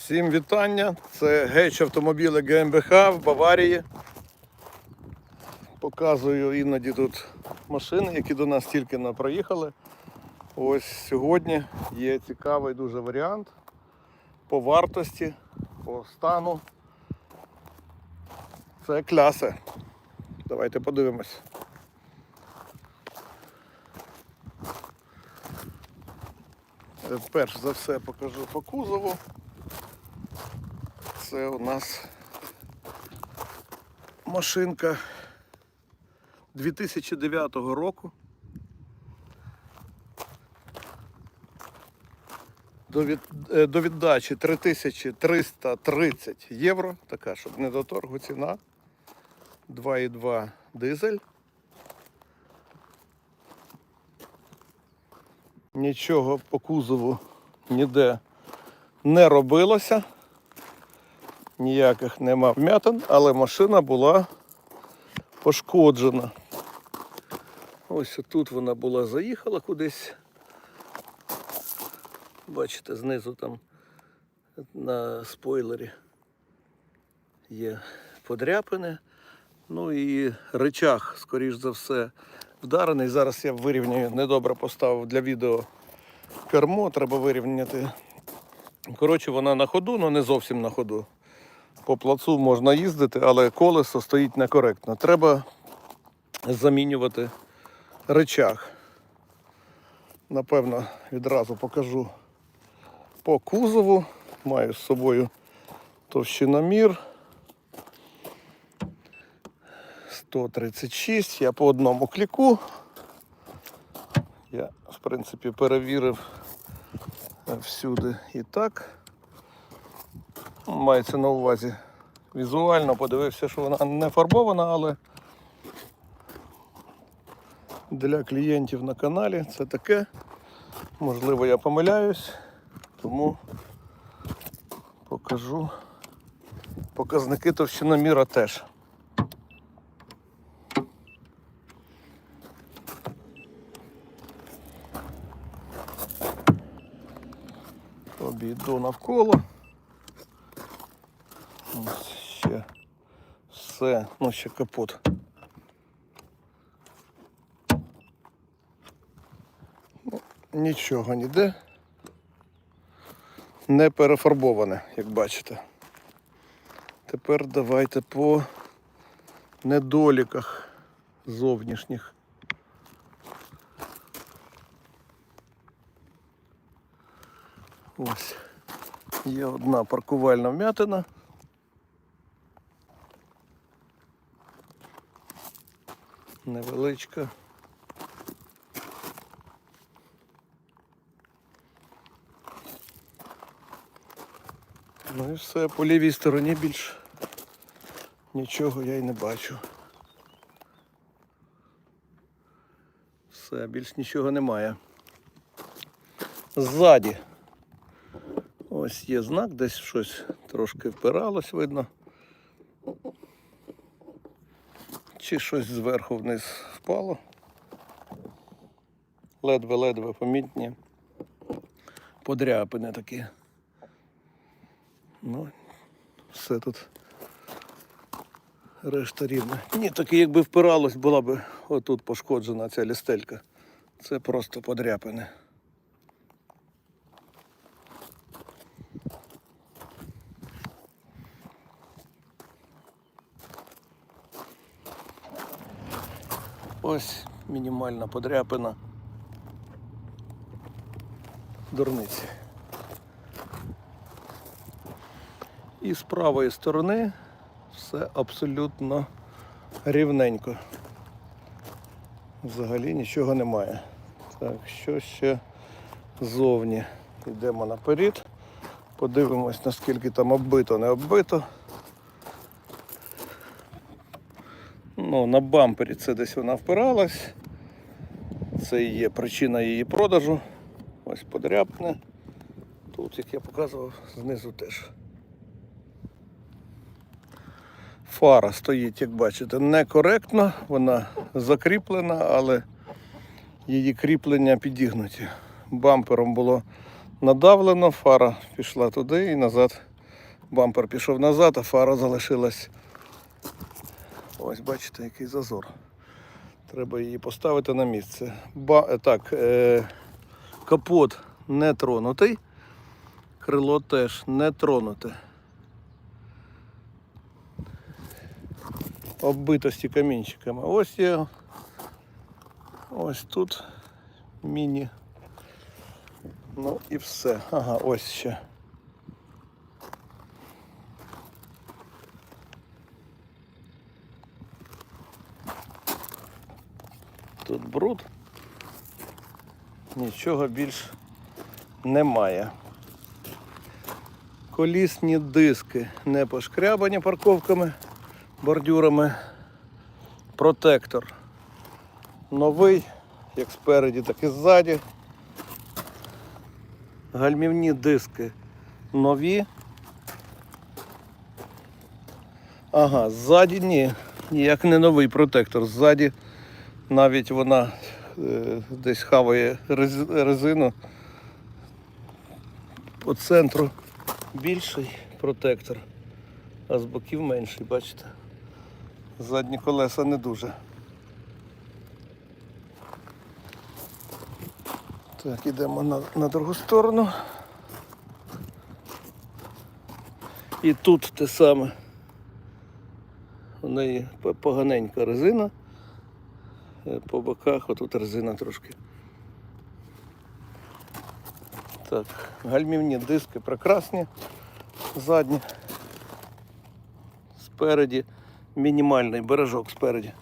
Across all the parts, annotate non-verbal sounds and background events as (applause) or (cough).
Всім вітання. Це гейч автомобіли ГМБХ в Баварії. Показую іноді тут машини, які до нас тільки не проїхали. Ось сьогодні є цікавий дуже варіант по вартості, по стану. Це клясе. Давайте подивимось. Перш за все покажу по кузову. Це у нас машинка 2009 року. До, від, е, до віддачі 3330 євро. Така, щоб не до торгу ціна. 2,2 дизель. Нічого по кузову ніде не робилося. Ніяких нема вмятин, але машина була пошкоджена. Ось тут вона була заїхала кудись. Бачите, знизу там на спойлері є подряпини. Ну і речах, скоріш за все, вдарений. Зараз я вирівнюю, недобре поставив для відео кермо, треба вирівняти. Коротше, вона на ходу, але не зовсім на ходу. По плацу можна їздити, але колесо стоїть некоректно. Треба замінювати речах. Напевно, відразу покажу по кузову. Маю з собою товщиномір. 136. Я по одному кліку. Я, в принципі, перевірив всюди і так. Мається на увазі візуально, подивився, що вона не фарбована, але для клієнтів на каналі це таке. Можливо, я помиляюсь, тому покажу показники товщиноміра теж. Обійду навколо. Ось ще все, ну ще капот. Ну, Нічого ніде. Не перефарбоване, як бачите. Тепер давайте по недоліках зовнішніх. Ось є одна паркувальна вмятина. Невеличка. Ну і все, по лівій стороні більш нічого я й не бачу. Все, більш нічого немає. Ззаді. Ось є знак, десь щось трошки впиралось, видно. Чи щось зверху вниз впало. Ледве-ледве помітні. Подряпини такі. Ну, все тут решта рівна. Ні, таки якби впиралось, була б отут пошкоджена ця лістелька. Це просто подряпини. Ось мінімальна подряпина. Дурниці. І з правої сторони все абсолютно рівненько. Взагалі нічого немає. Так, що ще ззовні? Йдемо наперед. Подивимось, наскільки там оббито, не оббито. Ну, на бампері це десь вона впиралась. Це і є причина її продажу. Ось подряпне. Тут, як я показував, знизу теж. Фара стоїть, як бачите, некоректно, вона закріплена, але її кріплення підігнуті. Бампером було надавлено, фара пішла туди і назад Бампер пішов назад, а фара залишилась. Ось бачите, який зазор. Треба її поставити на місце. Ба... е, Так, е... капот не тронутий, крило теж не тронуте. Оббитості камінчиками. Ось є. Ось тут міні. Ну і все. Ага, ось ще. Тут бруд. Нічого більш немає. Колісні диски не пошкрябані парковками, бордюрами. Протектор новий, як спереді, так і ззаді. Гальмівні диски нові. Ага, ззаді ні. Ніяк не новий протектор. Ззаді навіть вона е, десь хаває рез- резину. По центру більший протектор, а з боків менший, бачите? Задні колеса не дуже. Так, ідемо на, на другу сторону. І тут те саме. У неї поганенька резина. Е, По боках отут резина трошки. Так, гальмівні диски прекрасні. Задні. Спереді мінімальний бережок спереді.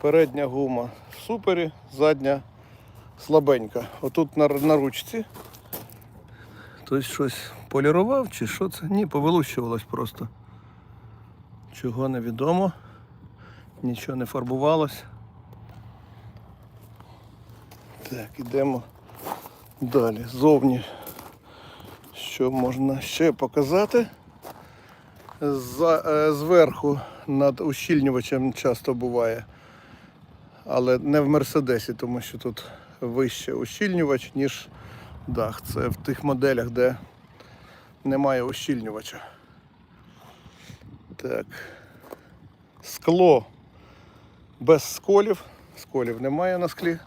Передня гума в супері, задня слабенька. Отут на, на ручці. Хтось щось полірував чи що це? Ні, повилущувалось просто. Чого невідомо. Нічого не фарбувалось. Так, ідемо далі. Зовні. Що можна ще показати? За, е, зверху над ущільнювачем часто буває. Але не в Мерседесі, тому що тут вище ущільнювач, ніж дах. Це в тих моделях, де немає ущільнювача. Так. Скло без сколів. Сколів немає на склі.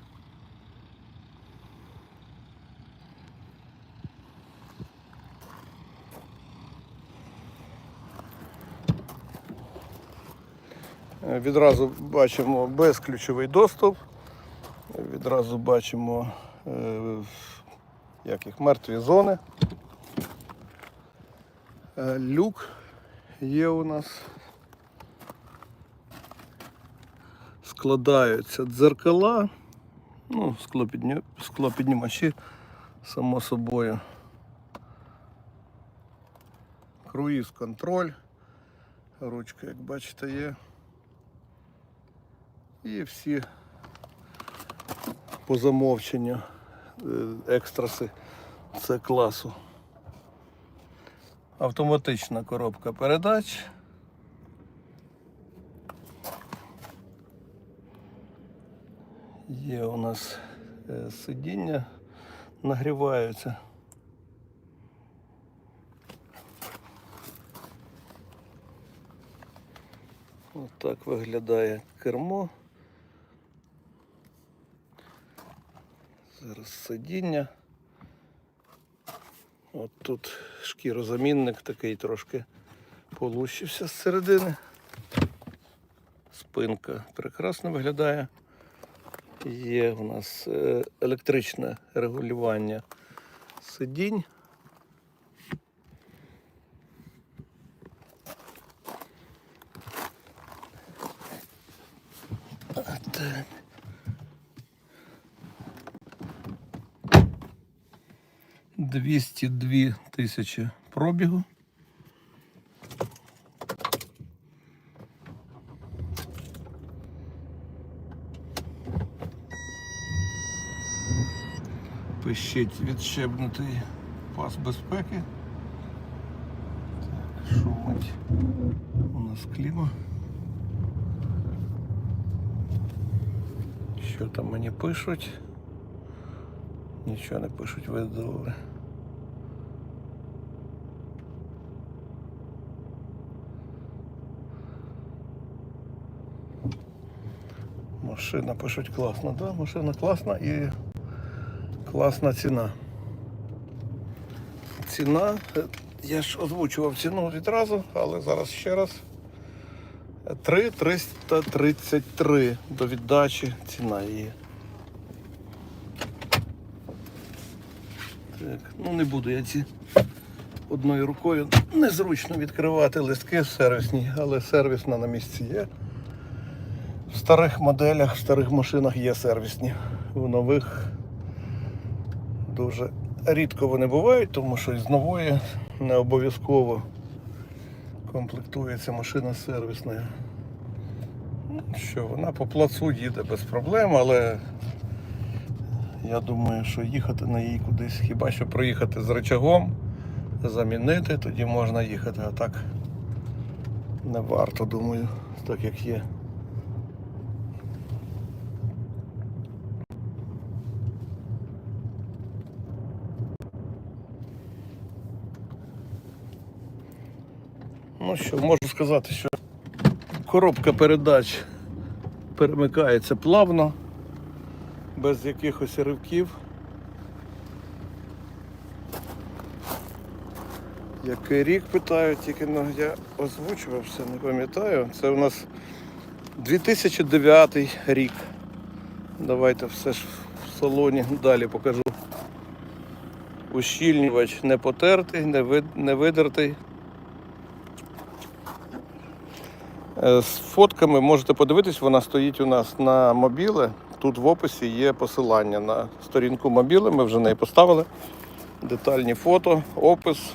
Е, Відразу бачимо безключовий доступ. Відразу бачимо е, як їх, мертві зони. Е, Люк є у нас. Складаються дзеркала, ну, склопіднімачі, само собою. Круїз контроль. Ручка, як бачите, є. І всі по замовченню е, екстраси це класу. Автоматична коробка передач. Є у нас е, сидіння, нагріваються. Ось так виглядає кермо. Зараз сидіння. От тут шкірозамінник такий трошки полущився з середини. Спинка прекрасно виглядає. Є у нас е, електричне регулювання сидінь. Двісті дві тисячі пробігу. включити відщебнутий пас безпеки. Так, шумить. У нас кліма. Що там мені пишуть? Нічого не пишуть, ви добре. Машина пишуть класно, да? машина класна і... класна ціна. Ціна, е, я ж озвучував ціну відразу, але зараз ще раз. 3 333 до віддачі ціна її. Так, ну не буду я ці одною рукою незручно відкривати листки сервісні, але сервісна на місці є. В старих моделях, в старих машинах є сервісні. В нових дуже рідко вони бувають, тому що із нової не обов'язково комплектується машина сервісною. Що вона по плацу їде без проблем, але я думаю, що їхати на їй кудись, хіба що проїхати з рычагом, замінити, тоді можна їхати, а так не варто, думаю, так як є. Що, можу сказати, що коробка передач перемикається плавно, без якихось ривків. Який рік питають, тільки ну, я озвучував все, не пам'ятаю. Це у нас 2009 рік. Давайте все ж в салоні далі покажу. Ущільнювач не потертий, не видертий. Е, З фотками можете подивитись, вона стоїть у нас на мобіле. Тут в описі є посилання на сторінку мобіле, ми вже неї поставили. Детальні фото, опис.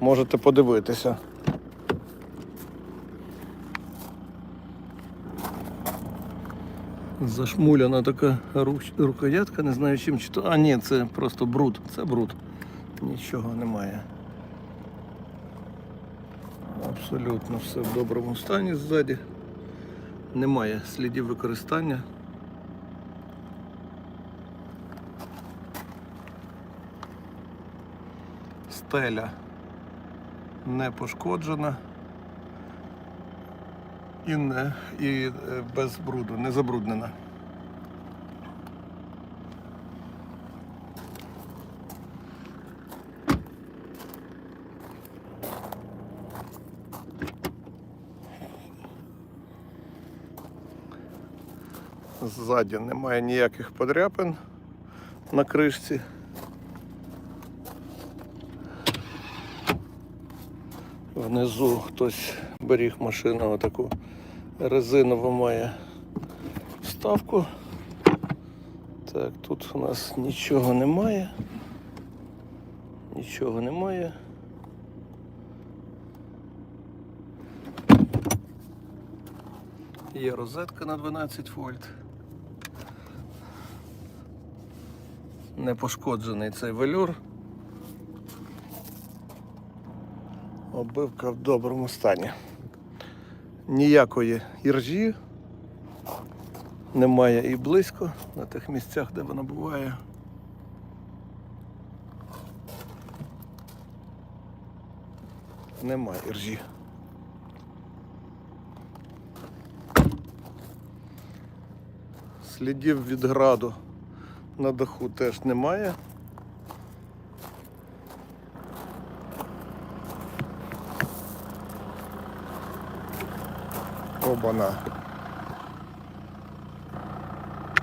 Можете подивитися. Зашмуляна така рукоятка, не знаю чим чи то. А ні, це просто бруд. Це бруд. Нічого немає. Абсолютно все в доброму стані ззаді. Немає слідів використання. Стеля не пошкоджена і, не, і е, без бруду, не забруднена. Ззаді немає ніяких подряпин на кришці. Внизу хтось беріг машину отаку резинову має вставку. Так, тут у нас нічого немає. Нічого немає. Є розетка на 12 вольт. Не пошкоджений цей велюр. Обивка в доброму стані. Ніякої іржі немає і близько на тих місцях, де вона буває. Немає іржі. Слідів від граду на даху теж немає. Обана.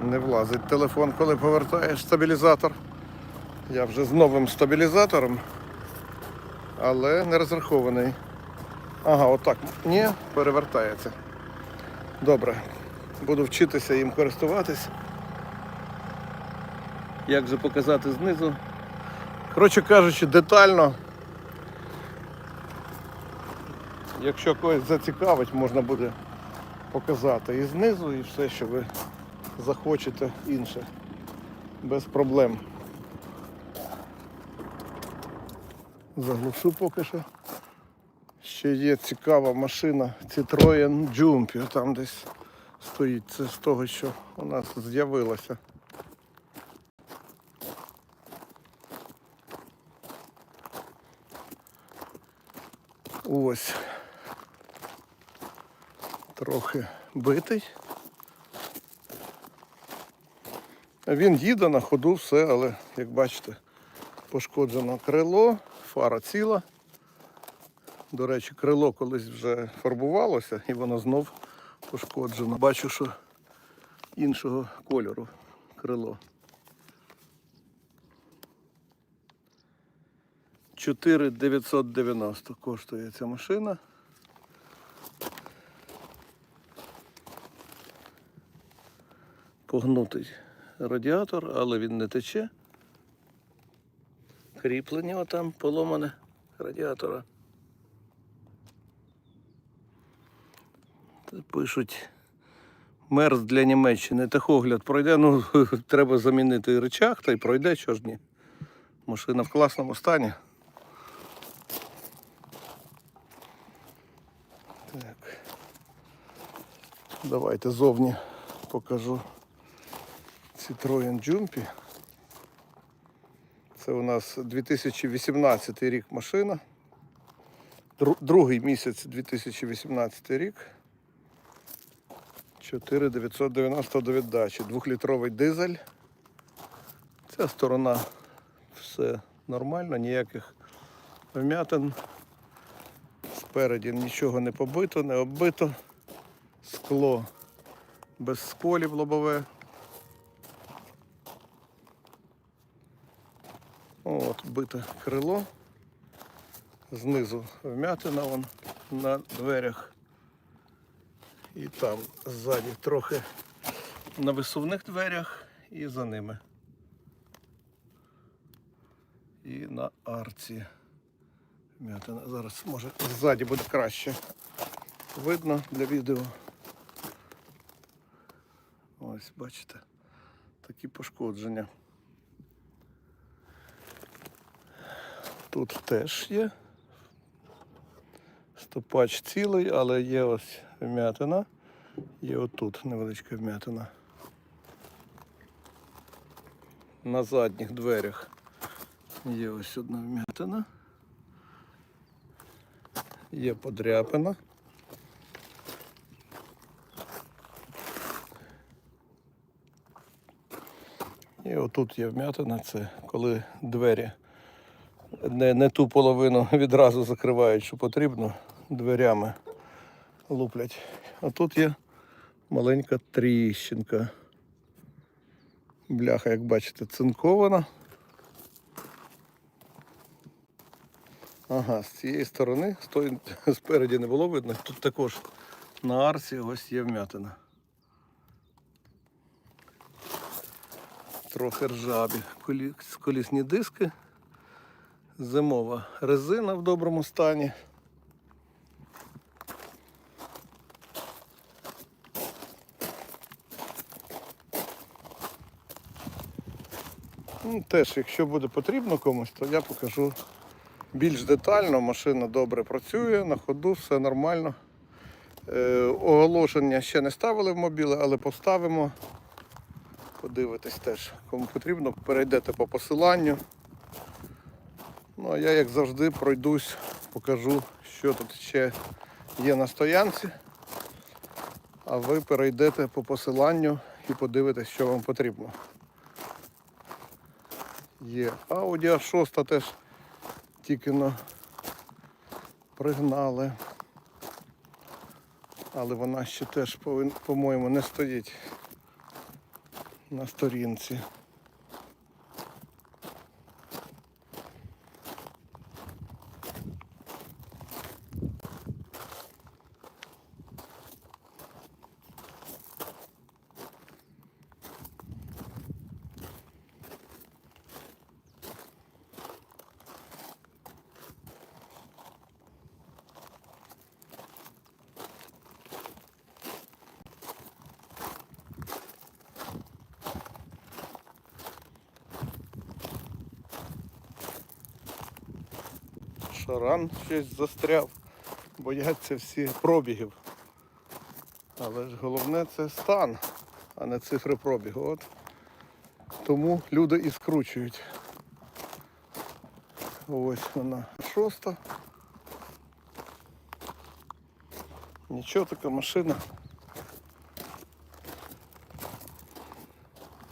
Не влазить телефон, коли повертаєш стабілізатор. Я вже з новим стабілізатором, але не розрахований. Ага, отак. Ні, перевертається. Добре. Буду вчитися їм користуватись. Як же показати знизу? Коротше кажучи, детально. Якщо когось зацікавить, можна буде показати і знизу, і все, що ви захочете інше. Без проблем. Заглушу поки що. Ще є цікава машина Citroen Jumpy, там десь стоїть. Це з того, що у нас з'явилося. Ось. Трохи битий. Він їде на ходу, все, але як бачите, пошкоджено крило, фара ціла. До речі, крило колись вже фарбувалося і воно знов пошкоджено. Бачу, що іншого кольору крило. 4990 коштує ця машина. Погнутий радіатор, але він не тече. Кріплення там поломане радіатора. Пишуть мерз для Німеччини. Техогляд пройде. Ну, (laughs) треба замінити речах, та й пройде, що ж ні. Машина в класному стані. Давайте зовні покажу Citroen Jumpy. Це у нас 2018 рік машина. Другий місяць 2018 рік. 4990 до віддачі. Двохлітровий дизель. Ця сторона все нормально, ніяких вмятин. Спереді нічого не побито, не оббито. Скло без сколів лобове. От, бите крило. Знизу вмятина вон на дверях. І там ззаді трохи на висувних дверях і за ними. І на арці. Вмятина. Зараз може ззаді буде краще видно для відео. Ось, бачите, такі пошкодження. Тут теж є. Стопач цілий, але є ось вмятина. Є отут невеличка вмятина. На задніх дверях є ось одна вмятина. Є подряпина. І отут є вмятина, це коли двері не, не ту половину (laughs) відразу закривають, що потрібно, дверями луплять. А тут є маленька тріщинка. Бляха, як бачите, цинкована. Ага, з цієї сторони, з тої (laughs) спереді не було видно. Тут також на арці ось є вмятина. Трохи ржаві колісні диски. Зимова резина в доброму стані. Ну, теж, якщо буде потрібно комусь, то я покажу більш детально. Машина добре працює, на ходу, все нормально. Е, оголошення ще не ставили в мобіле, але поставимо. Подивитись теж, кому потрібно, перейдете по посиланню. Ну, а я, як завжди, пройдусь, покажу, що тут ще є на стоянці. А ви перейдете по посиланню і подивитесь, що вам потрібно. Є Audi A6 теж тільки но пригнали. Але вона ще теж, по-моєму, не стоїть на сторінці. Шаран щось застряв. Бояться всі пробігів. Але ж головне це стан, а не цифри пробігу. От. Тому люди і скручують. Ось вона шоста. Нічого така машина.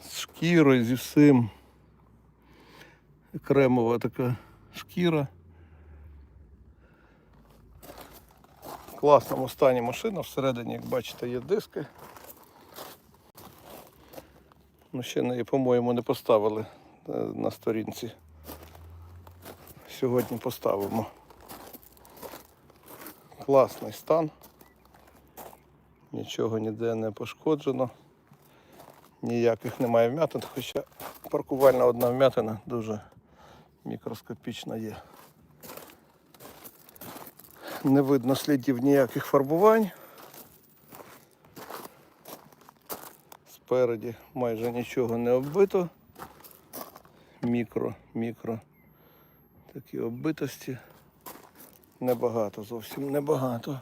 З шкірою, зі всім. Кремова така шкіра. Класному стані машина, всередині, як бачите, є диски. Ну, ще неї, по-моєму, не поставили е, на сторінці. Сьогодні поставимо. Класний стан. Нічого ніде не пошкоджено. Ніяких немає вмятин, хоча паркувальна одна вмятина дуже мікроскопічна є. Не видно слідів ніяких фарбувань. Спереді майже нічого не оббито. Мікро, мікро. Такі оббитості. Небагато, зовсім небагато.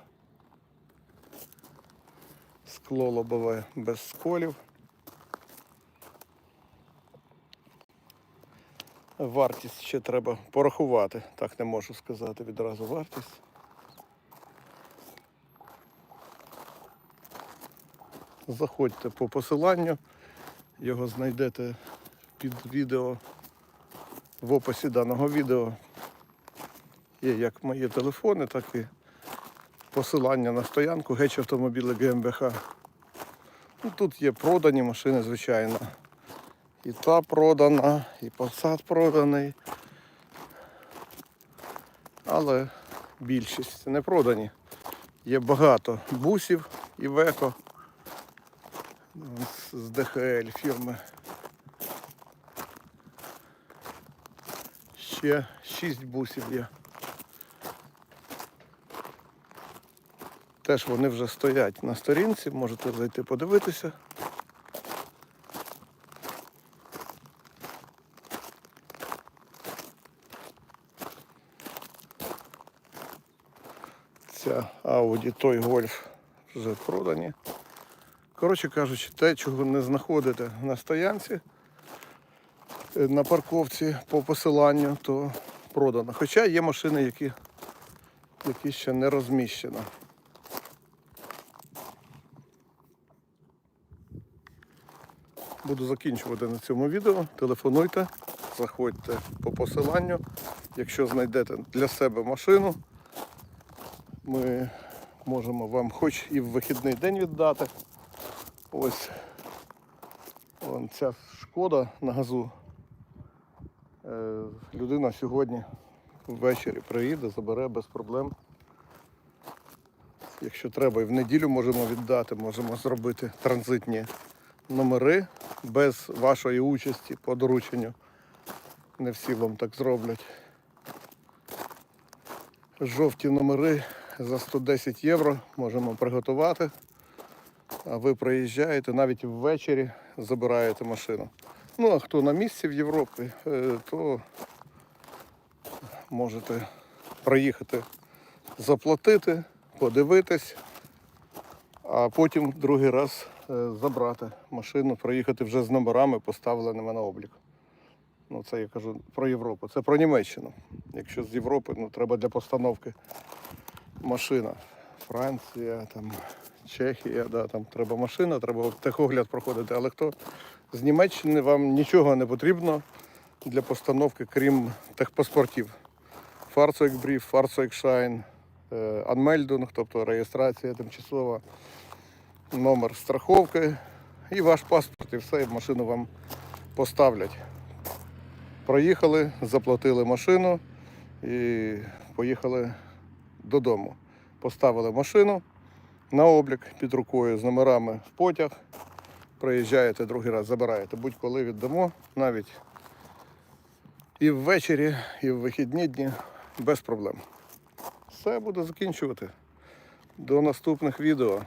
Скло лобове без сколів. Вартість ще треба порахувати. Так не можу сказати відразу вартість. Заходьте по посиланню, його знайдете під відео в описі даного відео. Є як мої телефони, так і посилання на стоянку геч автомобіли ГМБХ. Ну, тут є продані машини, звичайно. І та продана, і посад проданий. Але більшість не продані. Є багато бусів і веко з- ДХЛ фірми. Ще 6 бусів є. Теж вони вже стоять на сторінці, можете зайти подивитися. Ця Audi той Golf вже продані. Коротше кажучи, те, чого не знаходите на стоянці, е, на парковці по посиланню, то продано. Хоча є машини, які, які ще не розміщено. Буду закінчувати на цьому відео. Телефонуйте, заходьте по посиланню. Якщо знайдете для себе машину, ми можемо вам хоч і в вихідний день віддати. Ось вон ця шкода на газу. Е, Людина сьогодні ввечері приїде, забере без проблем. Якщо треба, і в неділю можемо віддати, можемо зробити транзитні номери без вашої участі по дорученню. Не всі вам так зроблять. Жовті номери за 110 євро можемо приготувати. Ви приїжджаєте навіть ввечері забираєте машину. Ну а хто на місці в Європі, е, то можете приїхати заплатити, подивитись, а потім другий раз е, забрати машину, приїхати вже з номерами, поставленими на облік. Ну, це я кажу про Європу. Це про Німеччину. Якщо з Європи, ну треба для постановки машина. Франція, там, Чехія, да, там треба машина, треба техогляд проходити. Але хто з Німеччини вам нічого не потрібно для постановки, крім техпаспортів. Фарцойкбріф, Фарцойкшайн, е, анмельдунг, тобто реєстрація тимчасова, номер страховки і ваш паспорт, і все, і машину вам поставлять. Проїхали, заплатили машину і поїхали додому. Поставили машину на облік під рукою з номерами в потяг. Приїжджаєте другий раз, забираєте. Будь-коли віддамо, навіть і ввечері, і в вихідні дні без проблем. Все буду закінчувати. До наступних відео.